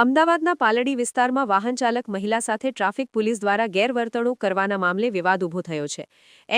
અમદાવાદના પાલડી વિસ્તારમાં વાહન ચાલક મહિલા સાથે ટ્રાફિક પોલીસ દ્વારા ગેરવર્તણૂક કરવાના મામલે વિવાદ ઊભો થયો છે.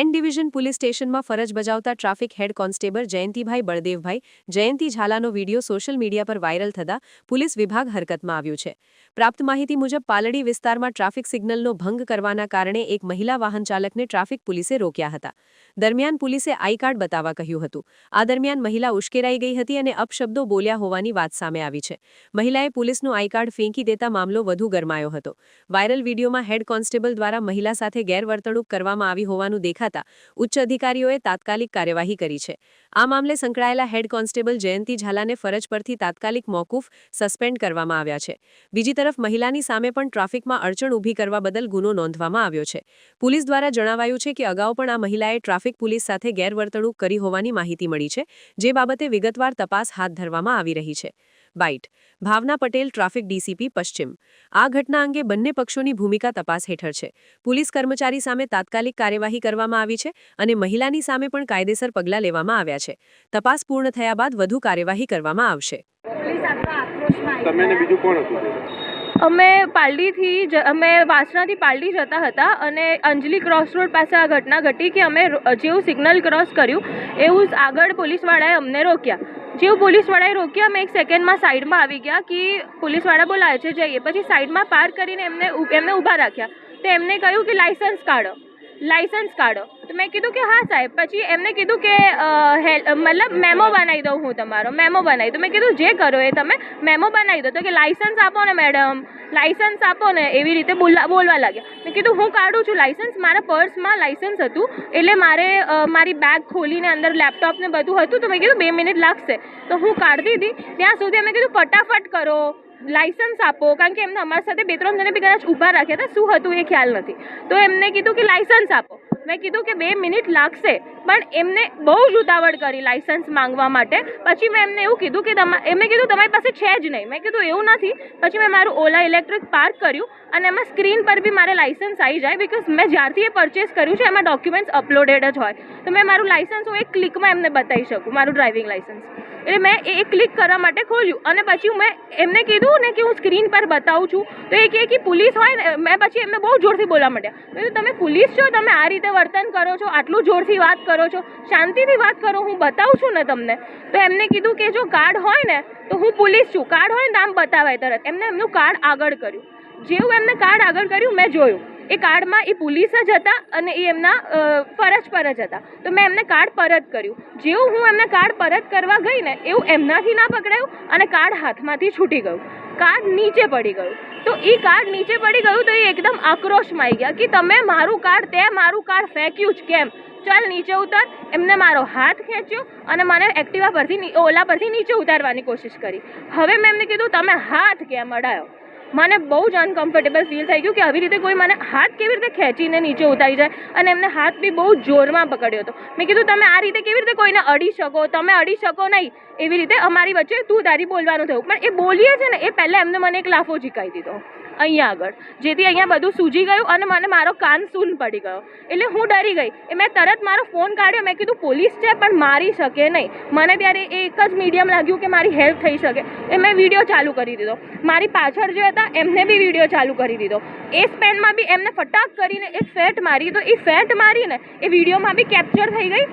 એન ડિવિઝન પોલીસ સ્ટેશનમાં ફરજ બજાવતા traffic head constable Jayantibhai Baldevbhai, Jayanti ઝાલાનો video social media પર વાયરલ થતા પોલીસ વિભાગ હરકતમાં આવ્યું છે. પ્રાપ્ત માહિતી મુજબ, પાલડી વિસ્તારમાં ટ્રાફિક સિગ્નલનો ભંગ કરવાના કારણે એક મહિલા વાહન ચાલકને ટ્રાફિક પોલીસે રોક્યા હતા. દરમિયાન પોલીસે આઈ કાર્ડ બતાવવા કહ્યું હતું. આ દરમિયાન મહિલા ઉશ્કેરાઈ ગઈ હતી અને અપશબ્દો બોલ્યા હોવાની વાત સામે આવી છે. મહિલાએ પોલીસનું આઈ કાર્ડ ફેંકી દેતા મામલો વધુ ગરમાયો હતો. વાયરલ વિડીયોમાં હેડ કોન્સ્ટેબલ દ્વારા મહિલા સાથે ગેરવર્તણૂક કરવામાં આવી હોવાનું દેખાતા ઉચ્ચ અધિકારીઓએ તાત્કાલિક કાર્યવાહી કરી છે. આ મામલે સંકળાયેલા હેડ કોન્સ્ટેબલ જયંતિ ઝાલાને ફરજ પરથી તાત્કાલિક મોકૂફ સસ્પેન્ડ કરવામાં આવ્યા છે. બીજી તરફ મહિલાની સામે પણ ટ્રાફિકમાં અડચણ ઊભી કરવા બદલ ગુનો નોંધવામાં આવ્યો છે. પોલીસ દ્વારા જણાવાયું છે કે અગાઉ પણ આ મહિલાએ ટ્રાફિક પોલીસ સાથે ગેરવર્તણૂક કરી હોવાની માહિતી મળી છે, જે બાબતે વિગતવાર તપાસ હાથ ધરવામાં આવી રહી છે. Bite. Bhavna Patel traffic DCP પશ્ચિમ. આ ઘટના અંગે બંને પક્ષોની ભૂમિકા તપાસ હેઠળ છે. પોલીસ કર્મચારી સામે તાત્કાલિક કાર્યવાહી કરવામાં આવી છે અને મહિલાની સામે પણ કાયદેસર પગલાં લેવામાં આવ્યા છે. તપાસ પૂર્ણ થયા બાદ વધુ કાર્યવાહી કરવામાં આવશે. પોલીસ આટલા આક્રોશમાં તમે બીજું કોણ હતું? અમે પાલડીથી જ અમે વાસણાથી પાલડી જતા હતા અને અંજલી ક્રોસ રોડ પાસે આ ઘટના ઘટી કે અમે જેવું સિગ્નલ ક્રોસ કર્યું એવું આગળ પોલીસવાળાએ અમને રોક્યા. જેવું પોલીસવાળાએ રોક્યા, અમે એક સેકન્ડમાં સાઈડમાં આવી ગયા કે પોલીસવાળા બોલાવે છે, જઈએ. પછી સાઈડમાં પાર્ક કરીને એમને એમને ઊભા રાખ્યા. તો એમને કહ્યું કે લાઇસન્સ કાઢો. લાઇસન્સ કાઢો. તો મેં કીધું કે હા, સાહેબ. પછી એમને કીધું કે મતલબ મેમો બનાવી દઉં હું તમારો. મેમો બનાવી દઉં. મેં કીધું, જે કરો એ તમે મેમો બનાવી દો. તો કે લાઇસન્સ આપો ને મેડમ લાઇસન્સ આપો ને એવી રીતે બોલવા બોલવા લાગ્યા. મેં કીધું, હું કાઢું છું લાઇસન્સ મારા પર્સમાં લાઇસન્સ હતું. એટલે મારે મારી બેગ ખોલીને અંદર લેપટોપ ને બધું હતું તો મેં કીધું, બે મિનિટ લાગશે. તો હું કાઢતી હતી ત્યાં સુધી અમે કીધું, ફટાફટ કરો. લાઇસન્સ આપો. કારણ કે એમને અમારી સાથે બે ત્રણ જણે બી કદાચ ઊભા રાખ્યા હતા. શું હતું એ ખ્યાલ નથી. તો એમને કીધું કે લાઇસન્સ આપો. મેં કીધું કે બે મિનિટ લાગશે, પણ એમને બહુ જ ઉતાવળ કરી લાઇસન્સ માંગવા માટે. પછી મેં એમને એવું કીધું કે તમા, એમને કીધું તમારી પાસે છે જ નહીં. મેં કીધું એવું નથી. પછી મેં મારું ઓલા ઇલેક્ટ્રિક પાર્ક કર્યું અને એમાં સ્ક્રીન પર બી મારે લાઇસન્સ આવી જાય બિકોઝ મેં જ્યારથી એ પરચેસ કર્યું છે, એમાં ડોક્યુમેન્ટ્સ અપલોડેડ જ હોય. તો મેં મારું લાઇસન્સ હું એક ક્લિકમાં એમને બતાવી શકું, મારું ડ્રાઇવિંગ લાઇસન્સ એટલે મેં એ ક્લિક કરવા માટે ખોલ્યું. અને પછી મેં એમને કીધું ને કે હું સ્ક્રીન પર બતાવું છું. તો એ કહે કે પોલીસ હોય ને મેં પછી એમને બહુ જોરથી બોલવા માંડ્યા. મેં તમે પોલીસ છો? તમે આ રીતે વર્તન કરો છો? આટલું જોરથી વાત કરો છો? શાંતિથી વાત કરો? હું બતાવું છું ને તમને? તો એમને કીધું કે, જો કાર્ડ હોય ને, તો હું પોલીસ છું. કાર્ડ હોય ને આમ બતાવાય તરત. એમને એમનું કાર્ડ આગળ કર્યું. જેવું એમને કાર્ડ આગળ કર્યું, મેં જોયું. એ કાર્ડમાં એ પોલીસ જ હતા અને એ એમના ફરજ પર જ હતા. તો મેં એમને કાર્ડ પરત કર્યું. જેવું હું એમને કાર્ડ પરત કરવા ગઈ ને, એવું એમનાથી ના પકડાયું અને કાર્ડ હાથમાંથી છૂટી ગયું. કાર્ડ નીચે પડી ગયું. તો એ કાર્ડ નીચે પડી ગયું તો એ એકદમ આક્રોશમાં આવી ગયા કે તમે મારું કાર્ડ તે મારું કાર્ડ ફેંક્યું જ કેમ? ચાલ નીચે ઉતર. એમને મારો હાથ ખેંચ્યો અને મને એક્ટિવા પરથી ઓલા પરથી નીચે ઉતારવાની કોશિશ કરી. હવે મેં એમને કીધું, તમે હાથ કેમ અડાયો મને બહુ જ અનકમ્ફર્ટેબલ ફીલ થઈ ગયું કે આવી રીતે કોઈ મને હાથ કેવી રીતે ખેંચીને નીચે ઉતારી જાય અને એમને હાથ બી બહુ જોરમાં પકડ્યો હતો. મેં કીધું, તમે આ રીતે કેવી રીતે કોઈને અડી શકો? તમે અડી શકો નહીં. એવી રીતે અમારી વચ્ચે તું તારી બોલવાનું થયું. પણ એ બોલીએ છે ને, એ પહેલાં એમને મને એક લાફો જીકાઈ દીધો. અહીંયા આગળ. જેથી અહીંયા બધું સૂજી ગયું અને મને મારો કાન સૂન પડી ગયો. એટલે હું ડરી ગઈ. એ મેં તરત મારો ફોન કાઢ્યો. મેં કીધું, પોલીસ છે, પણ મારી શકે નહીં. મને ત્યારે એ એક જ મીડિયમ લાગ્યું કે મારી હેલ્પ થઈ શકે. એ મેં વીડિયો ચાલુ કરી દીધો. મારી પાછળ જે હતા, એમને બી વીડિયો ચાલુ કરી દીધો. એ સ્પેનમાં બી એમને ફટાક કરીને એ ફેટ મારી. તો એ ફેટ મારીને એ વિડીયોમાં બી કેપ્ચર થઈ ગઈ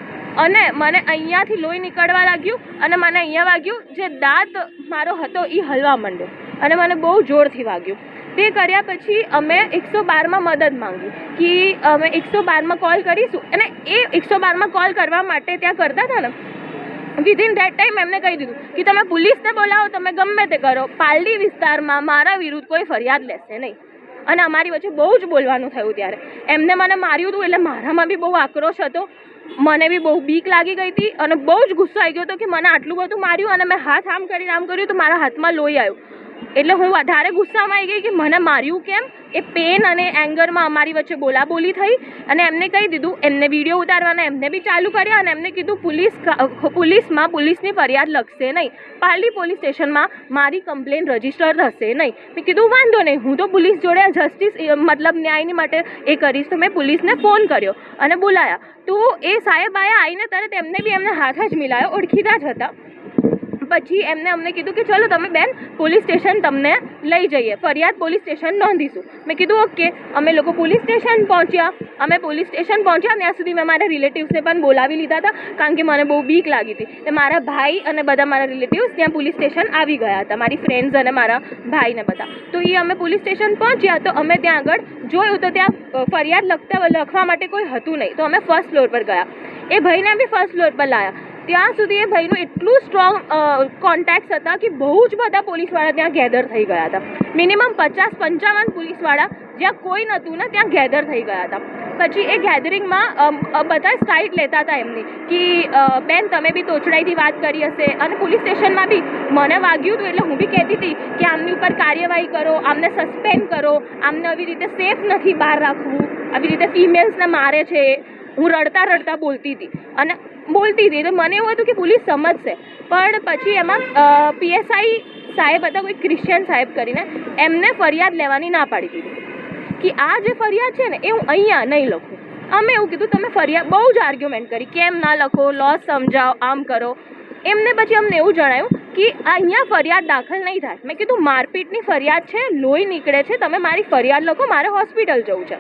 અને મને અહીંયાથી લોહી નીકળવા લાગ્યું અને મને અહીંયા વાગ્યું. જે દાંત મારો હતો એ હલવા માંડ્યો. અને મને બહુ જોરથી વાગ્યું. તે કર્યા પછી અમે એકસો બારમાં મદદ માંગી કે અમે એકસો બારમાં કોલ કરીશું. અને એ એકસો બારમાં કોલ કરવા માટે ત્યાં કરતા હતા ને વિધિન ધેટ ટાઈમ એમને કહી દીધું કે તમે પોલીસને બોલાવો, તમે ગમે તે કરો, પાલડી વિસ્તારમાં મારા વિરુદ્ધ કોઈ ફરિયાદ લેશે નહીં. અને અમારી વચ્ચે બહુ જ બોલવાનું થયું ત્યારે. એમને મને માર્યું હતું, એટલે મારામાં બી બહુ આક્રોશ હતો. મને બી બહુ બીક લાગી ગઈ હતી અને બહુ જ ગુસ્સો આવી ગયો હતો કે મને આટલું બધું માર્યું અને મેં હાથ આમ કરીને આમ કર્યું તો મારા હાથમાં લોહી આવ્યું. એટલે હું વધારે ગુસ્સામાં આવી ગઈ કે મને માર્યું કેમ? એ પેન અને એંગરમાં અમારી વચ્ચે બોલાબોલી થઈ અને એમને કહી દીધું, એમને વીડિયો ઉતારવાના, એમને બી ચાલુ કર્યા અને એમને કીધું, પોલીસ પોલીસમાં પોલીસની ફરિયાદ લખશે નહીં. પાલડી પોલીસ સ્ટેશનમાં મારી કમ્પ્લેન રજિસ્ટર થશે નહીં. મેં કીધું, વાંધો નહીં, હું તો પોલીસ જોડે જસ્ટિસ મતલબ ન્યાયની માટે એ કરીશ. તો મેં પોલીસને ફોન કર્યો અને બોલાયા. તો એ સાહેબ આયા આવીને તરત એમને બી એમને હાથ જ મિલાયો, ઓળખીતા જ હતા. પછી એમને અમને કીધું કે ચલો તમે બેન પોલીસ સ્ટેશન તમને લઈ જઈએ. ફરિયાદ પોલીસ સ્ટેશન નોંધીશું. મેં કીધું, ઓકે. અમે લોકો પોલીસ સ્ટેશન પહોંચ્યા. અમે પોલીસ સ્ટેશન પહોંચ્યા. ત્યાં સુધી મેં મારા રિલેટિવ્સને પણ બોલાવી લીધા હતા, કારણ કે મને બહુ બીક લાગી હતી. એટલે મારા ભાઈ અને બધા મારા રિલેટિવ્સ ત્યાં પોલીસ સ્ટેશન આવી ગયા હતા, મારી ફ્રેન્ડ્સ અને મારા ભાઈને બધા. તો એ અમે પોલીસ સ્ટેશન પહોંચ્યા તો અમે ત્યાં આગળ જોયું તો ત્યાં ફરિયાદ લખતા, લખવા માટે કોઈ હતું નહીં. તો અમે ફર્સ્ટ ફ્લોર પર ગયા. એ ભાઈને બી ફર્સ્ટ ફ્લોર પર લાયા. ત્યાં સુધી એ ભાઈનું એટલું સ્ટ્રોંગ કોન્ટેક્ટ્સ હતા કે બહુ જ બધા પોલીસવાળા ત્યાં ગેધર થઈ ગયા હતા. મિનિમમ પચાસ પંચાવન પોલીસવાળા જ્યાં કોઈ નહોતું ને ત્યાં ગેધર થઈ ગયા હતા. પછી એ ગેધરિંગમાં બધા સ્ટાઇટ લેતા હતા એમની કે બેન તમે બી તોચડાઈથી વાત કરી હશે. અને પોલીસ સ્ટેશનમાં બી મને વાગ્યું હતું એટલે હું બી કહેતી હતી કે આમની ઉપર કાર્યવાહી કરો, આમને સસ્પેન્ડ કરો, આમને આવી રીતે સેફ નથી બહાર રાખવું. આવી રીતે ફિમેલ્સને મારે છે. હું રડતા રડતા બોલતી હતી. અને બોલતી હતી તો મને એવું હતું કે પોલીસ સમજશે. પણ પછી એમાં પીએસઆઈ સાહેબ હતા, કોઈ ક્રિશ્ચિયન સાહેબ કરીને એમને ફરિયાદ લેવાની ના પાડી દીધી. કે આ જે ફરિયાદ છે ને, એ હું અહીંયા નહીં લખું. અમે એવું કીધું, તમે ફરિયાદ બહુ જ આર્ગ્યુમેન્ટ કરી. કેમ ના લખો? લોસ સમજાવો, આમ કરો. એમને પછી અમને એવું જણાયું કે અહીંયા ફરિયાદ દાખલ નહીં થાય. મેં કીધું, મારપીટની ફરિયાદ છે, લોહી નીકળે છે, તમે મારી ફરિયાદ લખો, મારે હોસ્પિટલ જવું છે.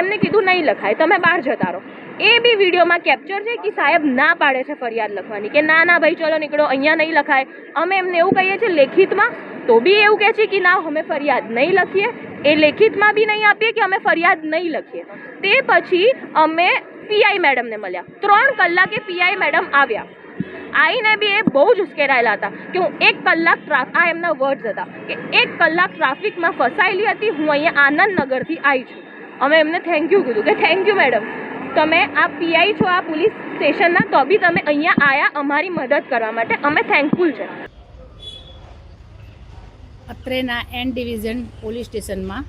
એમને કીધું નહીં લખાય, તમે બહાર જતા રહો. એ બી વિડીયોમાં કેપ્ચર છે કે સાહેબ ના પાડે છે ફરિયાદ લખવાની, કે ના ના ભાઈ, ચલો નીકળો, અહીંયા નહીં લખાય. અમે એમને એવું કહીએ છીએ લેખિતમાં, તો બી એવું કહે છે કે ના, અમે ફરિયાદ નહીં લખીએ. એ લેખિતમાં બી નહીં આપીએ કે અમે ફરિયાદ નહીં લખીએ. તે પછી અમે પીઆઈ મેડમને મળ્યા. ત્રણ કલાકે પીઆઈ મેડમ આવ્યા. આવીને બી એ બહુ જ ઉશ્કેરાયેલા હતા કે હું એક કલાક ટ્રાફ, આ એમના વર્ડ્સ હતા કે એક કલાક ટ્રાફિકમાં ફસાયેલી હતી, હું અહીંયા આનંદનગરથી આવી છું. અમે એમને થેન્ક યુ કીધું કે થેન્ક યુ મેડમ તમે આ પીઆઈ છો આ પોલીસ સ્ટેશનના તો બી તમે અહીંયા આવ્યા અમારી મદદ કરવા માટે. અમે થેન્કફુલ છે. અત્રેના એન ડિવિઝન પોલીસ સ્ટેશનમાં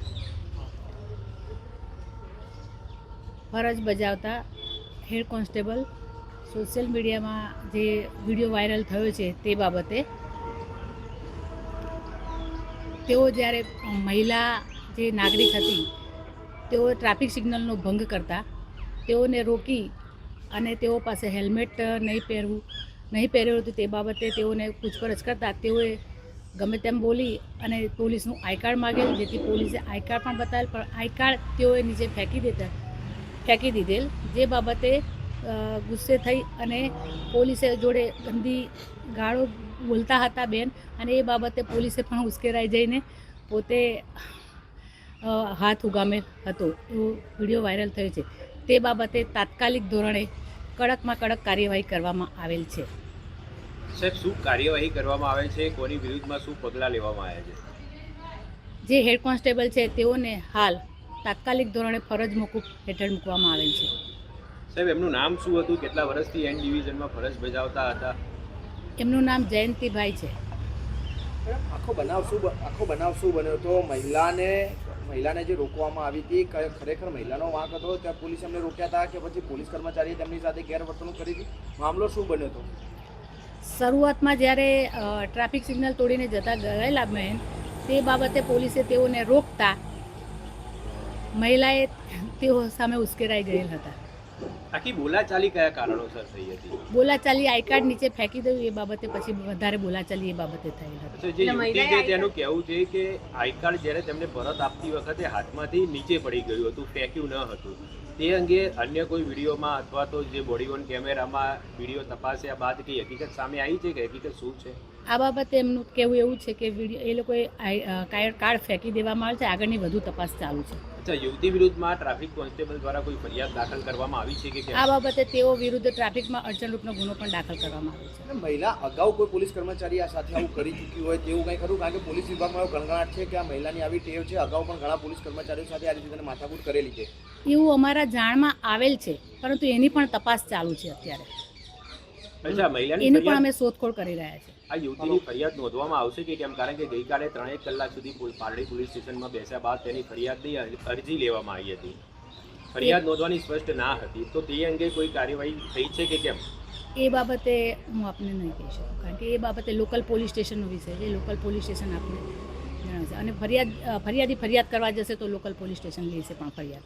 ફરજ બજાવતા હેડ કોન્સ્ટેબલ સોશિયલ મીડિયામાં જે વીડિયો વાયરલ થયો છે તે બાબતે તેઓ જ્યારે મહિલા જે નાગરિક હતી તેઓ ટ્રાફિક સિગ્નલનો ભંગ કરતા. તેઓને રોકી અને તેઓ પાસે હેલ્મેટ નહીં પહેરવું, નહીં પહેર્યું હતું તે બાબતે તેઓને પૂછપરછ કરતા. તેઓએ ગમે તેમ બોલી અને પોલીસનું આઈ કાર્ડ માગેલ, જેથી પોલીસે આઈ કાર્ડ પણ બતાવેલ, પણ આઈ કાર્ડ તેઓએ નીચે ફેંકી દેતા, ફેંકી દીધેલ, જે બાબતે ગુસ્સે થઈ અને પોલીસે જોડે ગંદી ગાળો બોલતા હતા બેન અને એ બાબતે પોલીસે પણ ઉશ્કેરાઈ જઈને પોતે હાથ ઉગામે હતો. એવો વીડિયો વાયરલ થયો છે. તે બાબતે તાત્કાલિક ધોરણે કડકમાં કડક કાર્યવાહી કરવામાં આવેલ છે. સાહેબ શું કાર્યવાહી કરવામાં આવે છે? કોની વિરુદ્ધમાં શું પગલાં લેવામાં આવ્યા છે? જે હેડ કોન્સ્ટેબલ છે તેઓને હાલ તાત્કાલિક ધોરણે ફરજ મોકૂફ હેઠળ મૂકવામાં આવેલ છે. સાહેબ એમનું નામ શું હતું? કેટલા વર્ષથી એન ડિવિઝનમાં ફરજ બજાવતા હતા? એમનું નામ જયંતિભાઈ છે. આખો બનાવ શું આખો બનાવ શું બન્યો તો મહિલાને મહિલાને જે રોકવામાં આવી હતી ખરેખર મહિલાનો વાંક હતો, ત્યાં પોલીસ એમને રોક્યા હતા કે પછી પોલીસ કર્મચારીએ તેમની સાથે ગેરવર્તણૂક કરી હતી? મામલો શું બન્યો હતો? શરૂઆતમાં જ્યારે ટ્રાફિક સિગ્નલ તોડીને જતા ગયેલા બહેન તે બાબતે પોલીસે તેઓને રોકતા મહિલાએ તેઓ સામે ઉશ્કેરાઈ ગયેલ હતા. આખી બોલાચાલી કયા કારણોસર થઈ હતી? બોલાચાલી આઈ કાર્ડ નીચે ફેંકી દઉં એ બાબતે પછી વધારે બોલાચાલી એ બાબતે થઈ હતી. જે યુવતી છે તેનું કહેવું છે કે આઈ કાર્ડ જ્યારે તેમને પરત આપતી વખતે હાથમાંથી નીચે પડી ગયું હતું ફેંક્યું ન હતું. તે અંગે અન્ય કોઈ વિડીયોમાં અથવા તો જે બોડી ઓન કેમેરામાં વીડિયો તપાસ્યા બાદ કઈ હકીકત સામે આવી છે કે હકીકત શું છે? આ બાબતે એમનું કહેવું એવું છે કે વીડિયો એ લોકોએ આઈ- કાય- કાર્ડ ફેંકી દેવામાં આવે છે. આગળની વધુ તપાસ ચાલુ છે. અચ્છા યુવતી વિરુદ્ધમાં ટ્રાફિક કોન્સ્ટેબલ દ્વારા કોઈ ફરિયાદ દાખલ કરવામાં આવી છે કે આ બાબતે તેઓ વિરુદ્ધ ટ્રાફિકમાં અડચણરૂપનો ગુનો પણ દાખલ કરવામાં આવ્યો છે. મહિલા અગાઉ કોઈ પોલીસ કર્મચારી આ સાથે આવું કરી ચૂકી હોય તેવું કંઈ ખરું? કારણ કે પોલીસ વિભાગમાં એવો ગણગણાટ છે કે આ મહિલાની આવી ટેવ છે. અગાઉ પણ ઘણા પોલીસ કર્મચારીઓ સાથે આ રીતે માથાકૂટ કરેલી છે. એવું અમારા જાણમાં આવેલ છે પરંતુ એની પણ તપાસ ચાલુ છે અત્યારે. એની પણ અમે શોધખોળ કરી રહ્યા છીએ. આ યુવતીની ફરિયાદ નોંધવામાં આવશે કે કેમ? કારણ કે ગઈકાલે ત્રણેક કલાક સુધી પારડી પોલીસ સ્ટેશનમાં બેસ્યા બાદ તેની ફરિયાદની અરજી લેવામાં આવી હતી. ફરિયાદ નોંધવાની સ્પષ્ટ ના હતી. તો તે અંગે કોઈ કાર્યવાહી થઈ છે કે કેમ? એ બાબતે હું આપને નહીં કહી શકું કારણ કે એ બાબતે લોકલ પોલીસ સ્ટેશનનો વિષય છે. લોકલ પોલીસ સ્ટેશન આપને જણાવશે. અને ફરિયાદ ફરિયાદી ફરિયાદ કરવા જશે તો લોકલ પોલીસ સ્ટેશન લેશે પણ ફરિયાદ.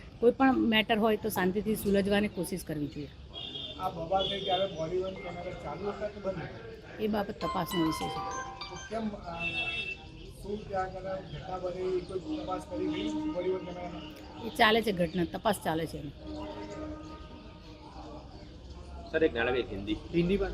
કોઈ પણ મેટર હોય તો શાંતિથી સુલઝવાની કોશિશ કરવી જોઈએ. એ બાબત તપાસનો વિષય છે. એ ચાલે છે ઘટના તપાસ ચાલે છે સર એક નાણાકીય હિન્દી. હિન્દી પણ